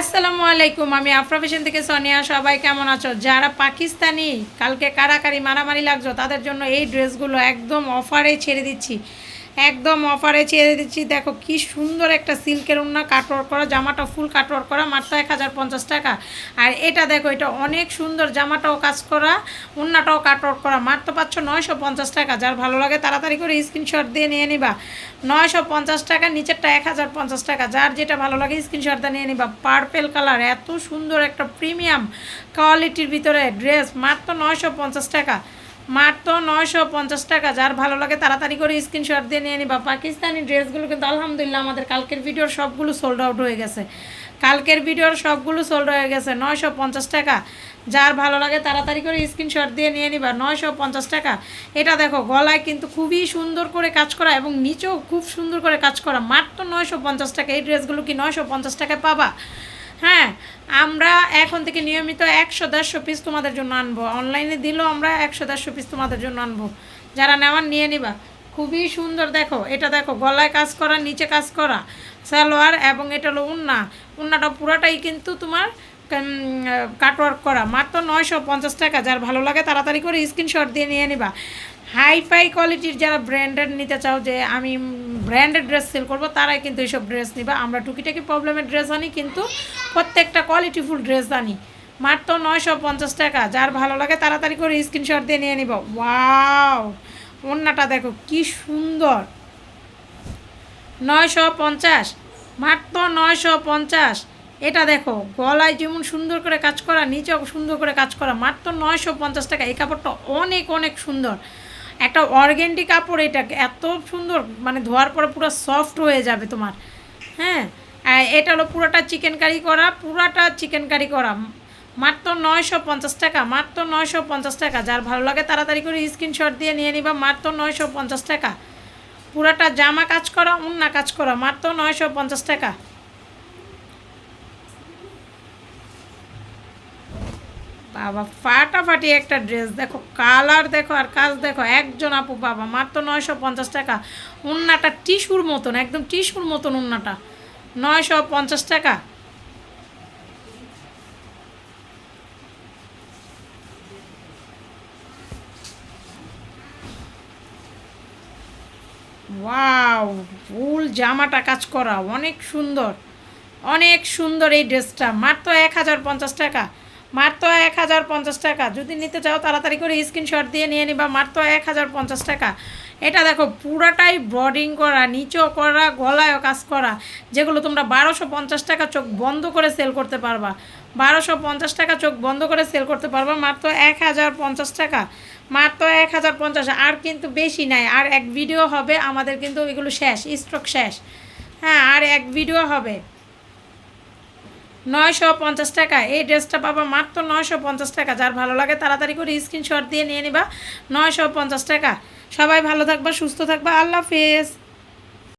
আসসালামু আলাইকুম, আমি আফ্রাফেশন থেকে সোনিয়া। সবাই কেমন আছো? যারা পাকিস্তানি, কালকে কারাকারি মারামারি লাগছো, তাদের জন্য এই ড্রেসগুলো একদম অফারে ছেড়ে দিচ্ছি। একদম অফারে ছেড়ে দিচ্ছি। দেখো কি সুন্দর একটা সিল্কের উন্না কাটওয়ার্ক করা, জামাটা ফুল কাটওয়ার্ক করা, মাত্র এক হাজার পঞ্চাশ টাকা। আর এটা দেখো, এটা অনেক সুন্দর জামাটাও কাজ করা উন্নাটাও কাটওয়ার্ক করা, মাত্র পাচ্ছ নয়শো পঞ্চাশ টাকা। যার ভালো লাগে তাড়াতাড়ি করে স্ক্রিনশট দিয়ে নিয়ে নিবা। নয়শো পঞ্চাশ টাকা, নিচেরটা এক হাজার পঞ্চাশ টাকা। যার যেটা ভালো লাগে স্ক্রিনশটটা নিয়ে নিবা। পার্পেল কালার এত সুন্দর একটা প্রিমিয়াম কোয়ালিটির ভিতরে ড্রেস মাত্র নয়শো পঞ্চাশ টাকা। মাত্র নয়শো পঞ্চাশ টাকা, যার ভালো লাগে তাড়াতাড়ি করে স্ক্রিনশট দিয়ে নিয়ে নিবা। পাকিস্তানি ড্রেসগুলো কিন্তু আলহামদুলিল্লাহ আমাদের কালকের ভিডিওর সবগুলো সোল্ড আউট হয়ে গেছে। কালকের ভিডিওর সবগুলো সোল্ড হয়ে গেছে, নয়শো পঞ্চাশ টাকা। যার ভালো লাগে তাড়াতাড়ি করে স্ক্রিনশট দিয়ে নিয়ে নিবা, নয়শো পঞ্চাশ টাকা। এটা দেখো, গলায় কিন্তু খুবই সুন্দর করে কাজ করা এবং নিচেও খুব সুন্দর করে কাজ করা। মাত্র নয়শো পঞ্চাশ টাকা, এই ড্রেসগুলো কি নয়শো পঞ্চাশ টাকায় পাবা? হ্যাঁ আমরা এখন থেকে নিয়মিত একশো দেড়শো পিস তোমাদের জন্য আনব। অনলাইনে দিলেও আমরা একশো দেড়শো পিস তোমাদের জন্য আনব। যারা নেওয়ার, নিয়ে নিবা। খুবই সুন্দর দেখো, এটা দেখো, গলায় কাজ করা, নিচে কাজ করা, সালোয়ার এবং এটা হলো উন্না। উন্নাটা পুরাটাই কিন্তু তোমার কাটওয়ার্ক করা। মাত্র নয়শো পঞ্চাশ টাকা, যার ভালো লাগে তাড়াতাড়ি করে স্ক্রিনশট দিয়ে নিয়ে নিবা। হাই ফাই কোয়ালিটির যারা ব্র্যান্ডেড নিতে চাও যে আমি ব্র্যান্ডেড ড্রেস সেল করব, তারাই কিন্তু এইসব ড্রেস নিবা। আমরা টুকিটাকি প্রবলেমের ড্রেস আনি, কিন্তু প্রত্যেকটা কোয়ালিটিফুল ড্রেস আনি মাত্র নয়শো পঞ্চাশ টাকা। যার ভালো লাগে তাড়াতাড়ি করে স্ক্রিনশট দিয়ে নিয়ে নিব। ওয়াও ওন্নাটা দেখো, কি সুন্দর। নয়শো পঞ্চাশ। মাত্র নয়শো পঞ্চাশ। এটা দেখো, গলায় যেমন সুন্দর করে কাজ করা, নিচেও সুন্দর করে কাজ করা। মাত্র নয়শো পঞ্চাশ টাকা। এই কাপড়টা অনেক অনেক সুন্দর। একটা অর্গেন্ডি কাপড়, এটা এত সুন্দর মানে ধোয়ার পরে পুরো সফট হয়ে যাবে তোমার। হ্যাঁ? এটা হলো পুরোটা চিকেন কারি করা, পুরাটা চিকেন কারি করা। মাত্র নয়শো পঞ্চাশ টাকা, মাত্র নয়শো পঞ্চাশ টাকা। যার ভালো লাগে তাড়াতাড়ি করে স্ক্রিনশট দিয়ে নিয়ে নিবা, মাত্র নয়শো পঞ্চাশ টাকা। পুরাটা জামা কাজ করা, উন্না কাজ করা, মাত্র নয়শো পঞ্চাশ টাকা। বাবা, ফাটাফাটি একটা ড্রেস দেখো কালার দেখো আর কাজ দেখো, একজন আপু বাবা, মাত্র নয়শো পঞ্চাশ টাকা। উন্নাটা টিস্যুর মতন, একদম টিস্যুর মতন উন্নাটা। নয়শো পঞ্চাশ টাকা। ওয়াও, ফুল জামাটা কাজ করা, অনেক সুন্দর। অনেক সুন্দর এই ড্রেসটা, মাত্র এক হাজার পঞ্চাশ টাকা। মাত্র এক হাজার পঞ্চাশ টাকা। যদি নিতে চাও, তাড়াতাড়ি করে স্ক্রিনশট দিয়ে নিয়ে নিবা। মাত্র এক হাজার পঞ্চাশ টাকা। এটা দেখো, পুরাটাই ব্রডিং করা, নিচেও করা, গলায়ও কাজ করা, যেগুলো তোমরা বারোশো পঞ্চাশ টাকা চোখ বন্ধ করে সেল করতে পারবা। বারোশো পঞ্চাশ টাকা চোখ বন্ধ করে সেল করতে পারবা। মাত্র এক হাজার পঞ্চাশ টাকা। মাত্র এক হাজার পঞ্চাশ, আর কিন্তু বেশি নাই। আর এক ভিডিও হবে, আমাদের কিন্তু এগুলো শেষ স্টক শেষ। হ্যাঁ আর এক ভিডিও হবে। নয়শো পঞ্চাশ টাকা। এই ড্রেসটা পাবা মাত্র নয়শো পঞ্চাশ টাকা। যার ভালো লাগে তাড়াতাড়ি করে স্ক্রিনশট দিয়ে নিয়ে নিবা। নয়শো পঞ্চাশ টাকা। সবাই ভালো থাকবা, সুস্থ থাকবা। আল্লাহ হাফেজ।